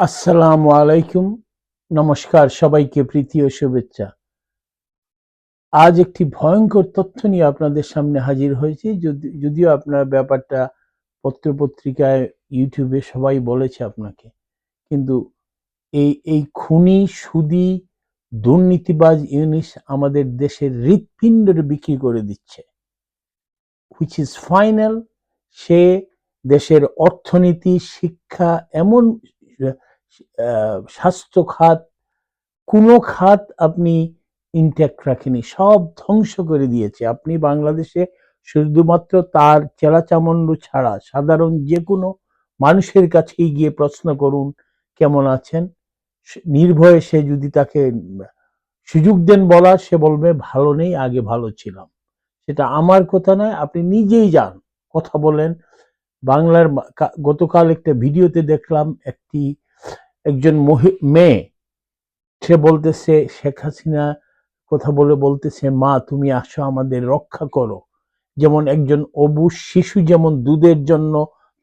আসসালামু আলাইকুম। নমস্কার, সবাইকে প্রীতি ও শুভেচ্ছা। আজ একটি ভয়ঙ্কর তথ্য নিয়ে আপনাদের সামনে হাজির হয়েছি। যদি- যদিও আপনার ব্যাপারটা পত্রপত্রিকায়, ইউটিউবে সবাই বলেছে আপনাকে। কিন্তু এই এই খুনি, সুদি, দুর্নীতিবাজ ইউনিস আমাদের দেশের হৃৎপিণ্ডরে বিক্রি করে দিচ্ছে। হুইচ ইজ ফাইনাল সে দেশের অর্থনীতি, শিক্ষা, এমন স্বাস্থ্য খাত, কোনো খাত আপনি ইনট্যাক্ট রাখেনি। সব ধ্বংস করে দিয়েছে। আপনি বাংলাদেশে শুধুমাত্র তার চেলাচামন্ড ছাড়া সাধারণ যে কোনো মানুষের কাছেই গিয়ে প্রশ্ন করুন, কেমন আছেন? নির্ভয়ে সে যদি তাকে সুযোগ দেন বলার সে বলবে, ভালো নেই, আগে ভালো ছিলাম। সেটা আমার কথা নয়, আপনি নিজেই যান। কথা বলেন। বাংলার গতকাল একটা ভিডিওতে দেখলাম, একটি একজন মেয়ে। সে বলতেছে, শেখ হাসিনা কথা বলে বলতেছে, মা, তুমি আসো, আমাদের রক্ষা করো। যেমন একজন অবুজ শিশু যেমন দুধের জন্য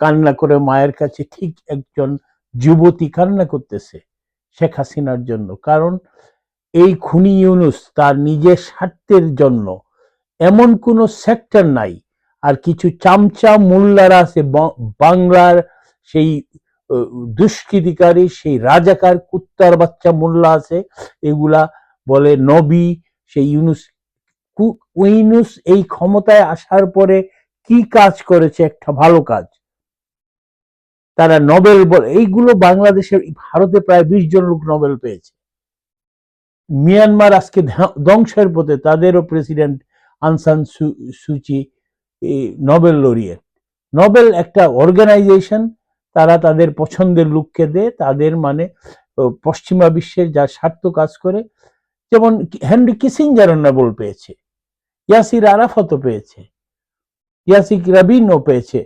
কান্না করে, মায়ের কাছে ঠিক একজন যুবতী কান্না করতেছে শেখ হাসিনার জন্য। কারণ এই খুনি ইউনুস তার নিজের স্বার্থের জন্য এমন কোনো সেক্টর নাই। আর কিছু চামচা মোল্লারা আছে বাংলার সেই দুষ্কৃতিকারী, সেই রাজাকার, কুত্তার বাচ্চা মোল্লা আছে, এগুলা বলে নবী, সেই ইউনুস। ইউনুস এই ক্ষমতায় আসার পরে কি কাজ করেছে? একটা ভালো কাজ। তারা নোবেল বলে, এইগুলো বাংলাদেশের, ভারতে প্রায় বিশ জন লোক নোবেল পেয়েছে। মিয়ানমার আজকে ধ্বংসের পথে তাদেরও president Aung San Suu Kyi Nobel laureate. Nobel একটা অর্গানাইজেশন তারা তাদের পছন্দের লোককে দেয়, তাদের মানে পশ্চিমা বিশ্বের যা স্বার্থ কাজ করে। যেমন হেনরি কিসিঞ্জার নোবেল পেয়েছে ইয়াসির আরাফতও পেয়েছে ইয়াসিক রাবিনও পেয়েছে।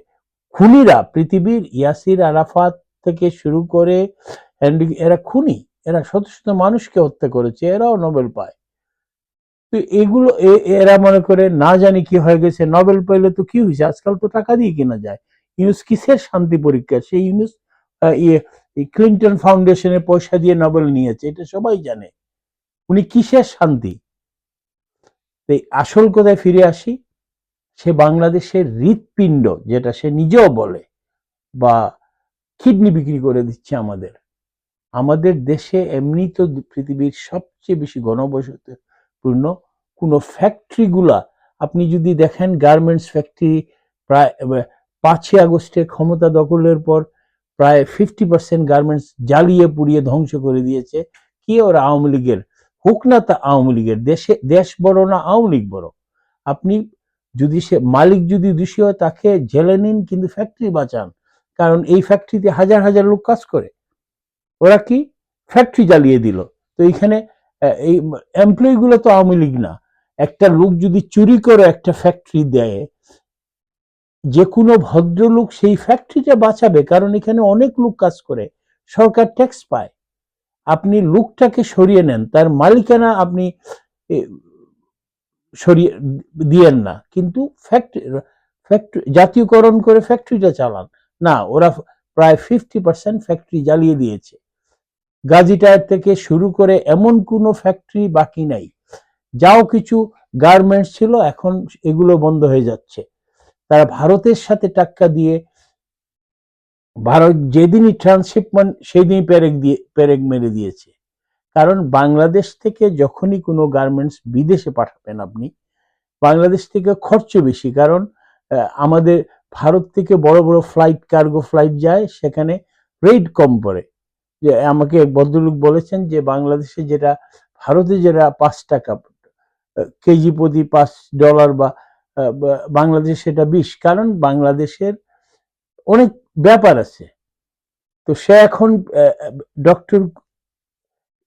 খুনিরা, পৃথিবীর ইয়াসির আরাফাত থেকে শুরু করে হেনরি এরা খুনি, এরা শত শত মানুষকে হত্যা করেছে, এরাও নোবেল পায়। তো এগুলো এরা মনে করে, না জানি কি হয়ে গেছে নোবেল পাইলে তো কি হয়েছে? আজকাল তো টাকা দিয়ে কেনা যায়। ইউনুস কিসের শান্তি পরীক্ষা? সেই ইউনুস ইয়ে ক্লিন্টন ফাউন্ডেশনের পয়সা দিয়ে নোবেল নিয়েছে, এটা সবাই জানে। উনি কিসের শান্তি? তো এই আসল কথায় ফিরে আসি, সে বাংলাদেশের হৃৎপিণ্ড, যেটা সে নিজেও বলে, বা কিডনি বিক্রি করে দিচ্ছে আমাদের। আমাদের দেশে এমনি তো পৃথিবীর সবচেয়ে বেশি ঘনবসতিপূর্ণ কোনো ফ্যাক্টরিগুলা আপনি যদি দেখেন গার্মেন্টস ফ্যাক্টরি প্রায় পাঁচই আগস্টে ক্ষমতা দখলের পর প্রায় ফিফটি পার্সেন্ট গার্মেন্টস জ্বালিয়ে পুড়িয়ে ধ্বংস করে দিয়েছে। কি ওরা? আওয়ামী লীগের। হোক না তা আওয়ামী লীগের। দেশে দেশ বড় না আওয়ামী লীগ বড়? আপনি যদি সে মালিক যদি দোষী হয়, তাকে জেলে নিন, কিন্তু ফ্যাক্টরি বাঁচান। কারণ এই ফ্যাক্টরিতে হাজার হাজার লোক কাজ করে। ওরা কি? ফ্যাক্টরি জ্বালিয়ে দিল। তো এইখানে এই এমপ্লয়ি গুলো তো আওয়ামী লীগ না। একটা লোক যদি চুরি করে একটা ফ্যাক্টরি দেয় যে কোনো ভদ্রলোক সেই ফ্যাক্টরিটা বাঁচাবে, কারণ এখানে অনেক লোক কাজ করে, সরকার ট্যাক্স পায়। আপনি লোকটাকে সরিয়ে নেন, তার মালিকানা আপনি সরিয়ে দিয়েন না, কিন্তু ফ্যাক্টরি ফ্যাক্টরি জাতীয়করণ করে ফ্যাক্টরিটা চালান। না, ওরা প্রায় ফিফটি পার্সেন্ট ফ্যাক্টরি জ্বালিয়ে দিয়েছে। গাজী থেকে শুরু করে এমন কোনো ফ্যাক্টরি বাকি নাই। যাও কিছু গার্মেন্টস ছিল, এখন এগুলো বন্ধ হয়ে যাচ্ছে। তারা ভারতের সাথে টাক্কা দিয়ে ভারত যেদিনই ট্রান্সশিপমেন্ট সেদিনই পেরেক দিয়ে, পেরেক মেরে দিয়েছে। কারণ বাংলাদেশ থেকে যখনই কোনো গার্মেন্টস বিদেশে পাঠাবেন আপনি, বাংলাদেশ থেকে খরচ বেশি। কারণ আমাদের ভারত থেকে বড় বড় ফ্লাইট, কার্গো ফ্লাইট যায়, সেখানে রেট কম পড়ে। যে আমাকে এক ভদ্রলোক বলেছেন যে বাংলাদেশে যেটা, ভারতে যেটা পাঁচ টাকা কেজি প্রতি পাঁচ ডলার বা- বাংলাদেশে সেটা বিশ কারণ বাংলাদেশের অনেক ব্যাপার আছে। তো সে এখন ডক্টর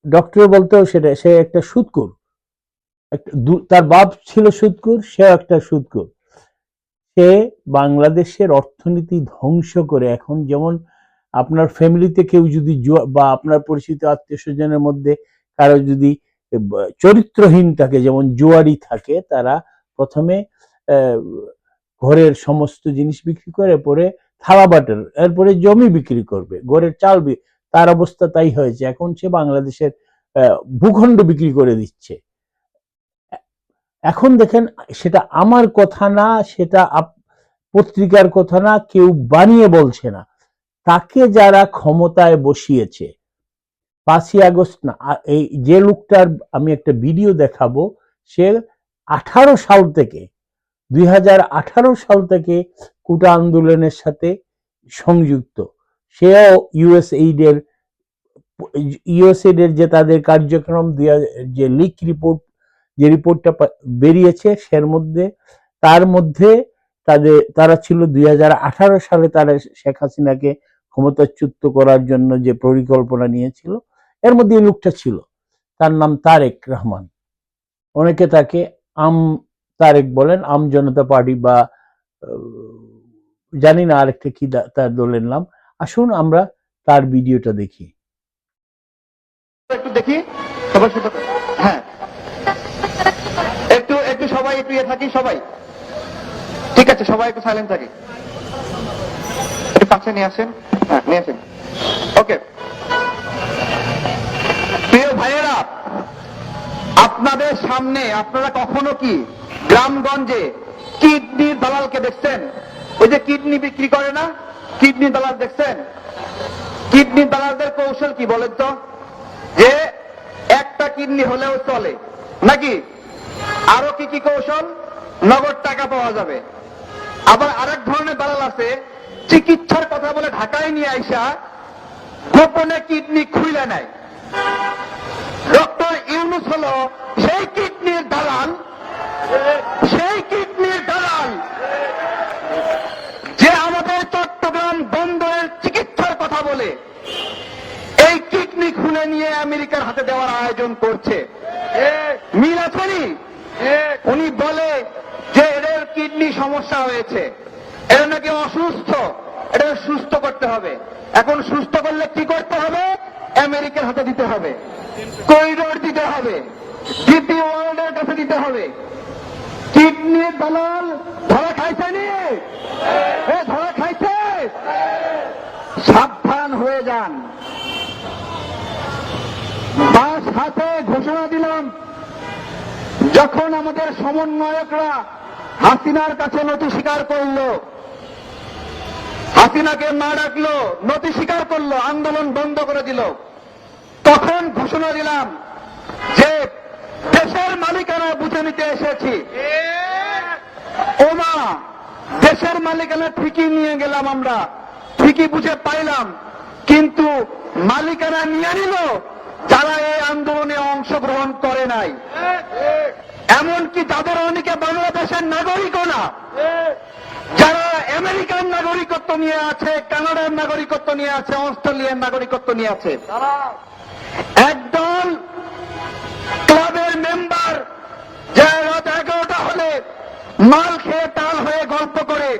ডক্টর বলতেও সেটা, সে একটা সুৎকুর। তার বাপ ছিল সুৎকুর সে একটা সুৎকুর। সে বাংলাদেশের অর্থনীতি ধ্বংস করে এখন, যেমন আপনার ফ্যামিলিতে কেউ যদি বা আপনার পরিচিত আত্মীয় স্বজনের মধ্যে কারও যদি চরিত্রহীন থাকে, যেমন জুয়ারি থাকে, তারা প্রথমে ঘরের সমস্ত জিনিস বিক্রি করে পরে থালা বাটার এরপরে জমি বিক্রি করবে, ঘরের চাল তার অবস্থা তাই হয়েছে। এখন সে বাংলাদেশের ভূখণ্ড বিক্রি করে দিচ্ছে। এখন দেখেন, সেটা আমার কথা না, সেটা পত্রিকার কথা না, কেউ বানিয়ে বলছে না। তাকে যারা ক্ষমতায় বসিয়েছে, পাঁচই আগস্ট না এই যে লোকটার আমি একটা ভিডিও দেখাবো, সে আঠারো সাল থেকে দুই হাজার আঠারো সাল থেকে কুটা আন্দোলনের সাথে সংযুক্ত। সেও ইউএসএইড এর ইউএসএইড এর যে তাদের কার্যক্রম যে লিক রিপোর্ট যে রিপোর্টটা বেরিয়েছে, সের মধ্যে, তার মধ্যে তাদের, তারা ছিল দুই হাজার আঠারো সালে তারা শেখ হাসিনাকে ক্ষমতাচ্যুত করার জন্য যে পরিকল্পনা নিয়েছিল, এর মধ্যে লোকটা ছিল। তার নাম তারেক রহমান। অনেকে তাকে আম তারেক বলেন, আম জনতা পার্টি বা জানি না আরেকটা কি তার দলের নাম। আসুন আমরা তার ভিডিওটা দেখি। একটু দেখি। শুধু হ্যাঁ। একটু একটু সবাই একটু ইয়ে থাকি, সবাই। ঠিক আছে, সবাই একটু সাইলেন্ট থাকি। একটু কাছে নিয়ে আসেন। হ্যাঁ নিয়ে আসেন। ওকে প্রিয় ভাইয়েরা, আপনাদের সামনে আপনারা কখনো কি গ্রামগঞ্জে কিডনির দালালকে দেখছেন। ওই যে কিডনি বিক্রি করে না? কিডনি দালাল দেখছেন? কিডনি দালালদের কৌশল কি বলেন তো? যে একটা কিডনি হলেও চলে। নাকি? আরও কি কি কৌশল? নগদ টাকা পাওয়া যাবে। আবার আরেক ধরনের দালাল আছে, চিকিৎসার কথা বলে ঢাকায় নিয়ে আইসা গোপনে কিডনি খুলে নেয়। ডক্টর ইউনুস হলো সেই কিডনির দালাল সেই কিডনির দালাল যে আমাদের চট্টগ্রাম বন্দরের চিকিৎসার কথা বলে, এই কিডনি খুলে নিয়ে আমেরিকার হাতে দেওয়ার আয়োজন করছে। মিল আছে নি? উনি বলে যে এদের কিডনি সমস্যা হয়েছে। এরা নাকি অসুস্থ। এটা সুস্থ করতে হবে। এখন সুস্থ করলে কি করতে হবে? আমেরিকার হাতে দিতে হবে। করিডোর দিতে হবে। ডিপি ওয়ার্ল্ডের কাছে দিতে হবে। কিডনির দালাল, ধরা খাইছে নি? এ, ধরা খাইছে? সাবধান হয়ে যান। বাস হাতে ঘোষণা দিলাম, যখন আমাদের সমন্বয়করা হাসিনার কাছে নথি স্বীকার করল, হাসিনাকে না ডাকলো, নথি স্বীকার করল, আন্দোলন বন্ধ করে দিল, তখন ঘোষণা দিলাম যে দেশের মালিকানা বুঝে নিতে এসেছি। ওমা দেশের মালিকানা ঠিকই নিয়ে গেলাম আমরা। ঠিকই বুঝে পাইলাম। কিন্তু মালিকানা নিয়ে নিল যারা এই আন্দোলনে অংশগ্রহণ করে নাই। এমনকি যাদের অনেকে বাংলাদেশের নাগরিকও না। যারা আমেরিকান নাগরিকত্ব নিয়ে আছে কানাডার নাগরিকত্ব নিয়ে আছে অস্ট্রেলিয়ার নাগরিকত্ব নিয়ে আছে। একদল মাল খেয়ে তাল হয়ে গল্প করে,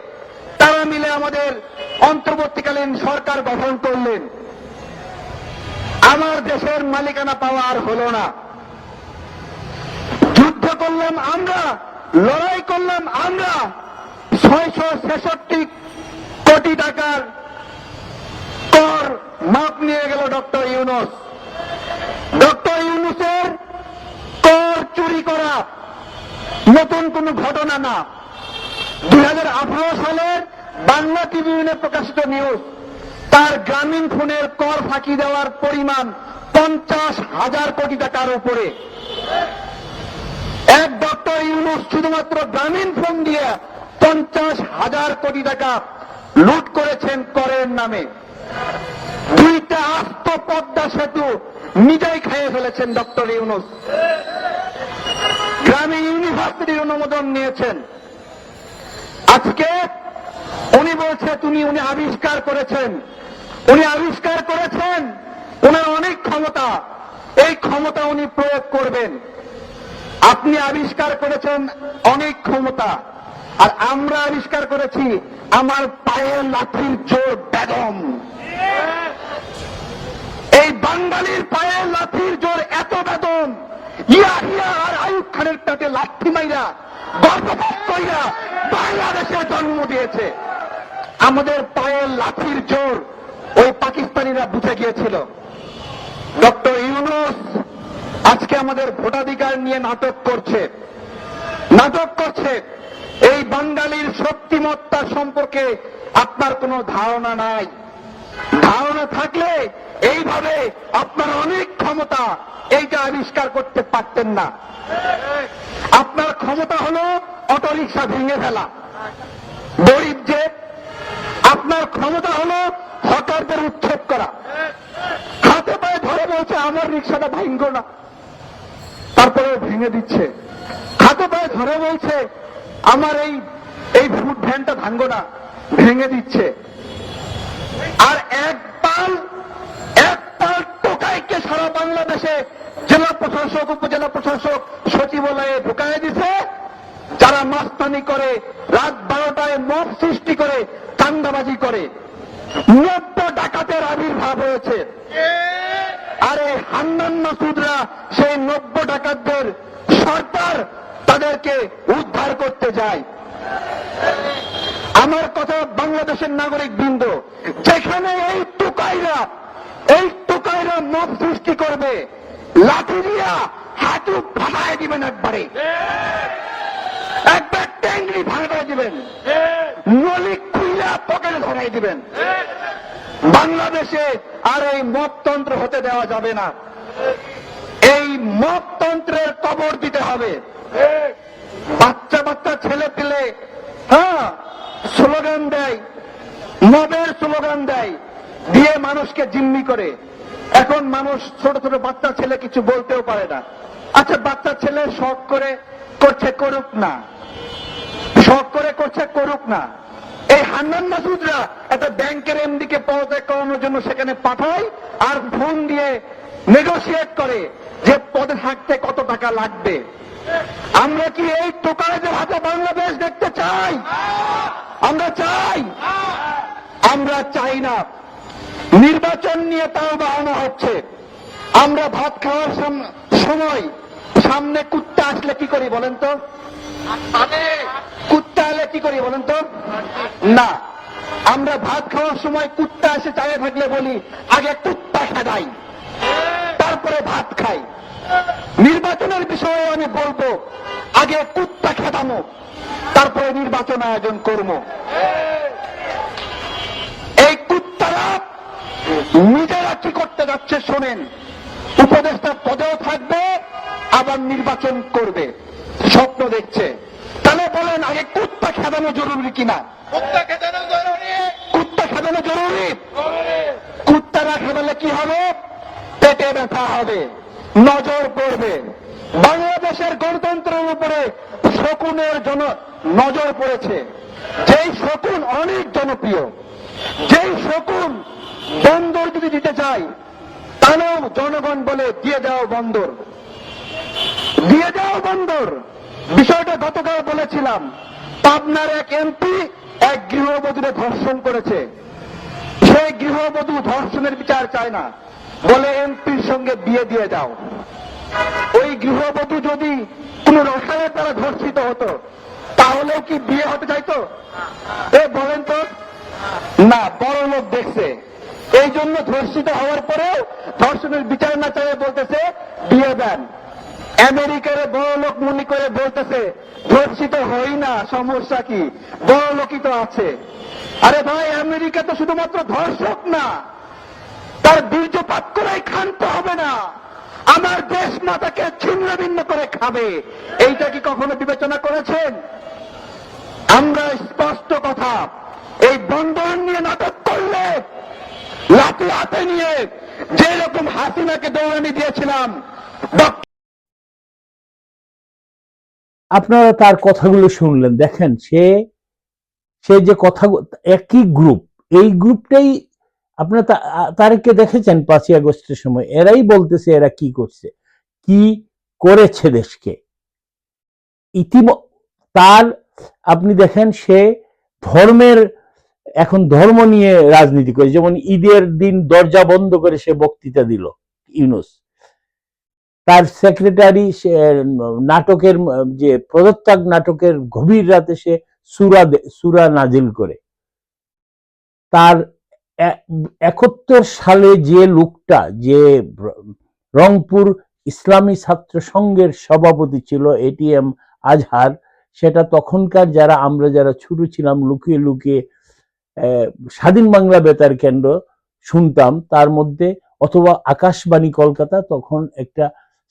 তারা মিলে আমাদের অন্তর্বর্তীকালীন সরকার গঠন করলেন। আমার দেশের মালিকানা পাওয়া আর হলো না। যুদ্ধ করলাম আমরা, লড়াই করলাম আমরা, ছয়শো ছেষট্টি কোটি টাকার কর মাপ নিয়ে গেল ডক্টর ইউনুস। ডক্টর ইউনুসের কর চুরি করা নতুন কোন ঘটনা না। দুই হাজার আঠারো সালের বাংলা টিভিউনে প্রকাশিত নিউজ তার গ্রামীণ ফোনের কর ফাঁকি দেওয়ার পরিমাণ পঞ্চাশ হাজার কোটি টাকার উপরে। এক ডক্টর ইউনুস শুধুমাত্র গ্রামীণ ফোন দিয়ে পঞ্চাশ হাজার কোটি টাকা লুট করেছেন করের নামে। দুইটা আস্ত পদ্মা সেতু নিজেই খেয়ে ফেলেছেন ডক্টর ইউনুস। গ্রামীণ ইউনিভার্সিটির অনুমোদন নিয়েছেন। আজকে উনি বলছে, তুমি উনি আবিষ্কার করেছেন। উনি আবিষ্কার করেছেন ওনার অনেক ক্ষমতা। এই ক্ষমতা উনি প্রয়োগ করবেন। আপনি আবিষ্কার করেছেন অনেক ক্ষমতা। আর আমরা আবিষ্কার করেছি আমার পায়ের লাঠির জোর বেগম। এই বাঙালির পায়ের লাঠির জোর এত বেদম ইয়া খানের পেটে লাঠি মাইরা, গর্ভপাত কইরা বাংলাদেশে জন্ম দিয়েছে। আমাদের পায়ের লাঠির জোর ওই পাকিস্তানিরা বুঝে গিয়েছিল। ডক্টর ইউনুস আজকে আমাদের ভোটাধিকার নিয়ে নাটক করছে। নাটক করছে। এই বাঙালির শক্তিমত্তা সম্পর্কে আপনার কোনো ধারণা নাই। ধারণা থাকলে এইভাবে আপনার অনেক ক্ষমতা এইটা আবিষ্কার করতে পারতেন না। আপনার ক্ষমতা হলো অটোরিকশা ভেঙে ফেলা। গরিব যে, আপনার ক্ষমতা হলো হকারদের উচ্ছেদ করা। হাতে পায়ে ধরে বলছে, আমার রিক্সাটা ভাঙ্গ না। তারপরে ভেঙে দিচ্ছে। হাতে পায়ে ধরে বলছে, আমার এই এই ভ্যানটা ভাঙ্গ না। ভেঙে দিচ্ছে। আর এক পাল এক পাল টোকাইকে সারা বাংলাদেশে জেলা প্রশাসক, উপজেলা প্রশাসক সচিবালয়ে ঢুকায় দিছে। যারা মাস্তানি করে, রাত বারোটায় মত সৃষ্টি করে, চান্দাবাজি করে। নব্য ডাকাতের আবির্ভাব হয়েছে। আরে হান্নান মাসুদরা, সেই নব্য ডাকাতদের সরকার তাদেরকে উদ্ধার করতে যায়। আমার কথা বাংলাদেশের নাগরিক বৃন্দ, যেখানে এই টুকাইরা এই টুকাইরা মত সৃষ্টি করবে, লাঠি দিয়া হাঁটু ফাটায় দিবেন একবারে। একবার ট্যাঙ্গি ভাঙায় দিবেন। নলি খুইলা পকেটে ধরাই দিবেন। বাংলাদেশে আর এই মততন্ত্র হতে দেওয়া যাবে না। এই মততন্ত্রের কবর দিতে হবে। বাচ্চা বাচ্চা ছেলে পেলে হ্যাঁ স্লোগান দেয়, মদের স্লোগান দেয়, দিয়ে মানুষকে জিম্মি করে। এখন মানুষ ছোট ছোট বাচ্চা ছেলে কিছু বলতেও পারে না। আচ্ছা বাচ্চা ছেলে শখ করে করছে করুক না। শখ করে করছে করুক না। এই হান্নান মাসুদরা একটা ব্যাংকের এমডি কে পদত্যাগ করানোর জন্য সেখানে পাঠায় আর ফোন দিয়ে নেগোসিয়েট করে যে পদে থাকতে কত টাকা লাগবে। আমরা কি এই টোকাইদের হাতে বাংলাদেশ দেখতে চাই? আমরা চাই। আমরা চাই না। নির্বাচন নিয়ে তাও বাহানো হচ্ছে। আমরা ভাত খাওয়ার সময়। সামনে কুত্তা আসলে কি করি বলেন তো? কুত্তা এলে কি করি বলেন তো? না। আমরা ভাত খাওয়ার সময় কুত্তা এসে চায়ে থাকলে বলি, আগে কুত্তা খেদাই তারপরে ভাত খাই। নির্বাচনের বিষয়ে আমি বলব আগে কুত্তা খেদামো তারপরে নির্বাচন আয়োজন করব। এই কুত্তারা নিজেরা কি করতে যাচ্ছে শোনেন উপদেষ্টা পদেও থাকবে আবার নির্বাচন করবে স্বপ্ন দেখছে। তাহলে বলেন আগে কুত্তা খেদানো জরুরি কিনা? কুত্তা খেতানো জরুরি। কুত্তা খেদানো জরুরি। কুত্তারা খেদালে কি হবে? পেটে ব্যথা হবে। নজর পড়বে। বাংলাদেশের গণতন্ত্রের উপরে শকুনের জন নজর পড়েছে। যেই শকুন অনেক জনপ্রিয়, যেই শকুন বন্দর যদি দিতে চায় তাহলেও জনগণ বলে দিয়ে দাও বন্দর। দিয়ে দাও বন্দর। বিষয়টা গতকাল বলেছিলাম, পাবনার এক এমপি এক গৃহবধূরে ধর্ষণ করেছে। সেই গৃহবধূ ধর্ষণের বিচার চায় না। বলে এমপির সঙ্গে বিয়ে দিয়ে দাও ওই গৃহবধূ যদি কোন রসায়নের দ্বারা ধর্ষিত হতো, তাহলেও কি বিয়ে হতে চাইতো? এ বলেন তো। না, বড় লোক দেখছে। এই জন্য ধর্ষিত হওয়ার পরেও ধর্ষণের বিচার না চাইয়ে বলতেছে, বিয়ে দেন। আমেরিকার বড় লোক মনে করে বলতেছে, ধর্ষিত হই না, সমস্যা কি? বড় লোকই তো আছে। আরে ভাই, আমেরিকা তো শুধুমাত্র ধর্ষক না। তার বীর্যপাত করেই ক্ষান্ত হবে না। আমার দেশ মাতাকে ছিন্ন ভিন্ন করে খাবে। এইটা কি কখনো বিবেচনা করেছেন? আমরা স্পষ্ট কথা, এই বন্দর নিয়ে নাটক করলে লাঠি হাতে নিয়ে যে রকম হাসিনাকে দৌড়ানি দিয়েছিলাম আপনারা তার কথাগুলো শুনলেন। দেখেন, সে সে যে কথা, একই গ্রুপ এই গ্রুপটাই আপনারা তারেককে দেখেছেন পাঁচই আগস্টের সময়। এরাই বলতেছে এরা কি করছে, কি করেছে দেশকে। ইতিম, তার, আপনি দেখেন সে ধর্মের, এখন ধর্ম নিয়ে রাজনীতি করে, যেমন ঈদের দিন দরজা বন্ধ করে সে বক্তৃতা দিল, ইউনুস। তার সেক্রেটারি সে, নাটকের, যে পদত্যাগ নাটকের গভীর রাতে সে সুরা সুরা নাজিল করে। তার একাত্তর সালে যে লোকটা, যে রংপুর ইসলামী ছাত্র সংঘের সভাপতি ছিল এটিএম আজহার, সেটা তখনকার যারা, আমরা যারা ছোট ছিলাম, লুকিয়ে লুকিয়ে স্বাধীন বাংলা বেতার কেন্দ্র শুনতাম, তার মধ্যে অথবা আকাশবাণী কলকাতা তখন একটা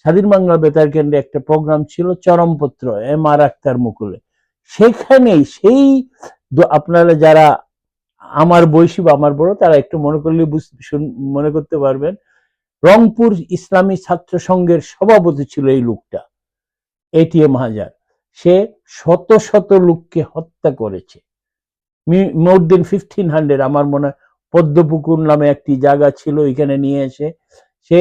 স্বাধীন বাংলা বেতার কেন্দ্রে একটা প্রোগ্রাম ছিল, চরমপত্র, এম আর আক্তার মুকুলে। সেখানেই সেই, আপনারা যারা আমার বয়সী বা আমার বড়, তারা একটু মনে করলে মনে করতে পারবেন, রংপুর ইসলামী ছাত্র সংঘের সভাপতি ছিল এই লোকটা এটিএম হাজার। সে শত শত লোককে হত্যা করেছে। মোর দেন ফিফটিন হান্ড্রেড আমার মনে হয় পদ্মপুকুর নামে একটি জায়গা ছিল এখানে নিয়ে এসে সে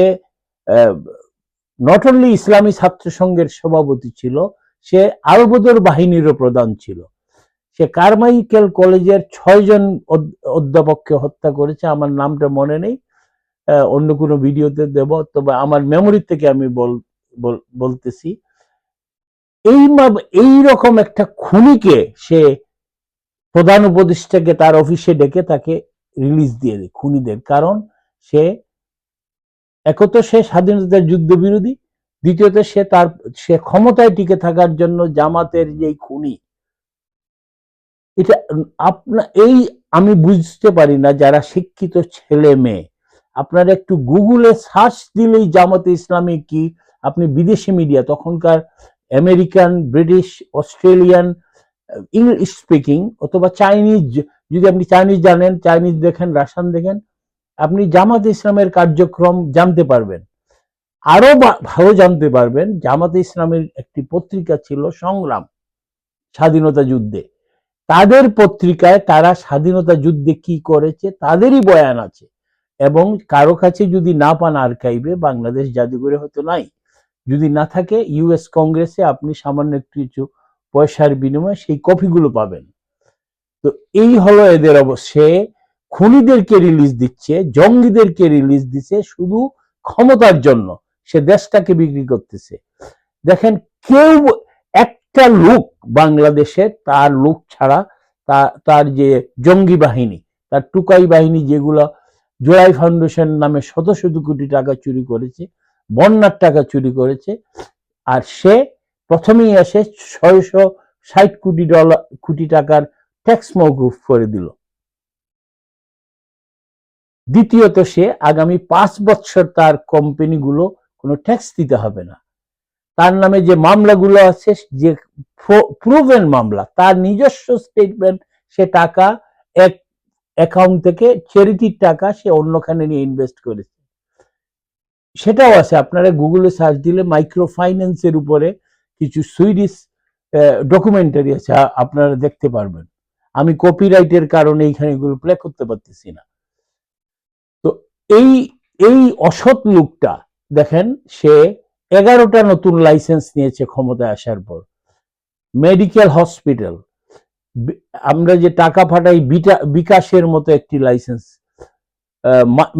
নট অনলি ইসলামী ছাত্র সংঘের সভাপতি ছিল, সে আলবদর বাহিনীরও প্রধান ছিল। সে কারমাইকেল কলেজের ছয়জন অধ- অধ্যাপককে হত্যা করেছে। আমার নামটা মনে নেই। অন্য কোনো ভিডিওতে দেব, তবে আমার মেমোরি থেকে আমি বল- বল- বলতেছি। এই এই রকম একটা খুনিকে সে প্রধান উপদেষ্টাকে তার অফিসে ডেকে তাকে রিলিজ দিয়ে দেয়, খুনিদের। কারণ সে একত সে স্বাধীনতার যুদ্ধ বিরোধী, দ্বিতীয়ত সে তার, সে ক্ষমতায় টিকে থাকার জন্য জামাতের যেই খুনি এটা আপনা, এই আমি বুঝতে পারি না যারা শিক্ষিত ছেলে মেয়ে। আপনারা একটু গুগলে সার্চ দিলেই জামাতে ইসলামী কি, আপনি বিদেশি মিডিয়া, তখনকার American, British, Australian English speaking অথবা চাইনিজ, যদি আপনি চাইনিজ জানেন, চাইনিজ দেখেন, রাশিয়ান দেখেন, আপনি জামাত ইসলামের কার্যক্রম জানতে পারবেন। আরও ভালো জানতে পারবেন, জামাতে ইসলামের একটি পত্রিকা ছিল সংগ্রাম, স্বাধীনতা যুদ্ধে। তাদের পত্রিকায় তারা স্বাধীনতা যুদ্ধে কি করেছে তাদেরই বয়ান আছে। এবং কারও কাছে যদি না পান আর্কাইভে বাংলাদেশ জাদুঘরে হয়তো নাই। যদি না থাকে ইউএস কংগ্রেসে আপনি সামান্য কিছু পয়সার বিনিময়ে সেই কপিগুলো পাবেন। তো এই হলো এদের অবশ্যে খুনিদেরকে রিলিজ দিচ্ছে, জঙ্গিদেরকে রিলিজ দিচ্ছে শুধু ক্ষমতার জন্য। সে দেশটাকে বিক্রি করতেছে। দেখেন, কেউ একটা লোক বাংলাদেশে, তার লোক ছাড়া তার যে জঙ্গি বাহিনী, তার টুকাই বাহিনী যেগুলো জোড়াই ফাউন্ডেশন নামে শত শত কোটি টাকা চুরি করেছে, বন্যার টাকা চুরি করেছে, আর সে প্রথমেই এসে ছয়শো ষাট কোটি ডলার, কোটি টাকার ট্যাক্স মৌকুফ করে দিল। দ্বিতীয়ত সে আগামী পাঁচ বছর তার কোম্পানিগুলো কোনো ট্যাক্স দিতে হবে না। তার নামে যে মামলাগুলো আছে, যে প্রুভেন মামলা, তার নিজস্ব স্টেটমেন্ট সে টাকা এক অ্যাকাউন্ট থেকে চ্যারিটির টাকা সে অন্যখানে নিয়ে ইনভেস্ট করেছে। সেটাও আছে, আপনারা গুগলে সার্চ দিলে মাইক্রো ফাইন্যান্সের উপরে কিছু সুইডিশ ডকুমেন্টারি আছে আপনারা দেখতে পারবেন। আমি কপিরাইটের কারণে এইখানে এগুলো প্লে করতে পারতেছি না। তো এই এই অসৎ লোকটা, দেখেন, সে এগারোটা নতুন লাইসেন্স নিয়েছে ক্ষমতায় আসার পর। মেডিকেল হসপিটাল আমরা যে টাকা পাঠাই বিটা বিকাশের মতো একটি লাইসেন্স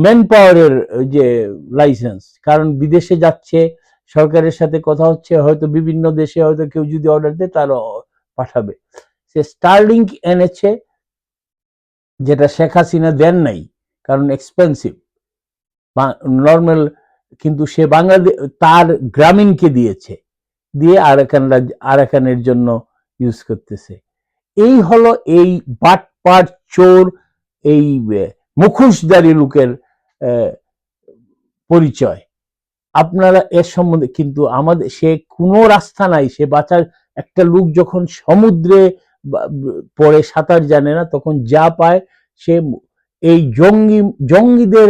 ম্যান পাওয়ারের যে লাইসেন্স কারণ বিদেশে যাচ্ছে, সরকারের সাথে কথা হচ্ছে, হয়তো বিভিন্ন দেশে হয়তো কেউ যদি অর্ডার দেয় তারা পাঠাবে। সে স্টারলিংক এনেছে, যেটা শেখ হাসিনা দেন নাই, কারণ এক্সপেন্সিভ নর্মাল কিন্তু সে বাংলাদেশ তার গ্রামীণকে দিয়েছে। দিয়ে আরাকান রাজ আরাকানের জন্য ইউজ করতেছে। এই হলো এই বাটপাট চোর এই আহ, মুখোশধারী লোকের পরিচয়। আপনারা এর সম্বন্ধে কিন্তু আমাদের সে কোনো রাস্তা নাই। সে বাঁচার একটা লোক যখন সমুদ্রে পড়ে সাঁতার জানে না তখন যা পায় সে এই জঙ্গি জঙ্গিদের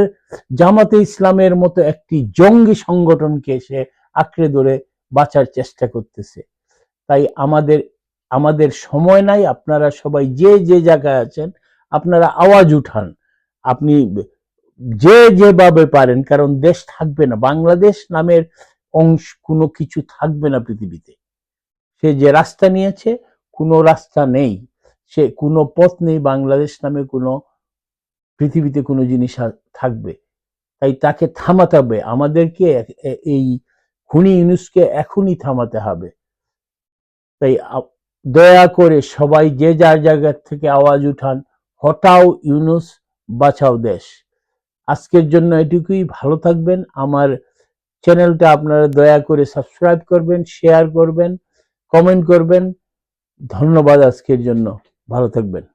জামাতে ইসলামের মতো একটি জঙ্গি সংগঠনকে সে আঁকড়ে ধরে বাঁচার চেষ্টা করতেছে। তাই আমাদের আমাদের সময় নাই, আপনারা সবাই যে যে জায়গায় আছেন, আপনারা আওয়াজ উঠান। আপনি যে, যেভাবে পারেন, কারণ দেশ থাকবে না, বাংলাদেশ নামের অংশ কোনো কিছু থাকবে না পৃথিবীতে। সে যে রাস্তা নিয়েছে, কোনো রাস্তা নেই। সে কোনো পথ নেই, বাংলাদেশ নামে কোনো পৃথিবীতে কোনো জিনিস থাকবে। তাই তাকে থামাতে হবে। আমাদেরকে এই খুনি ইউনুসকে এখনই থামাতে হবে। তাই দয়া করে সবাই যে যার জায়গা থেকে আওয়াজ উঠান, হটাও ইউনুস, বাঁচাও দেশ। আজকের জন্য এটুকুই। ভালো থাকবেন। আমার চ্যানেলটা আপনারা দয়া করে সাবস্ক্রাইব করবেন, শেয়ার করবেন, কমেন্ট করবেন। ধন্যবাদ আজকের জন্য। ভালো থাকবেন।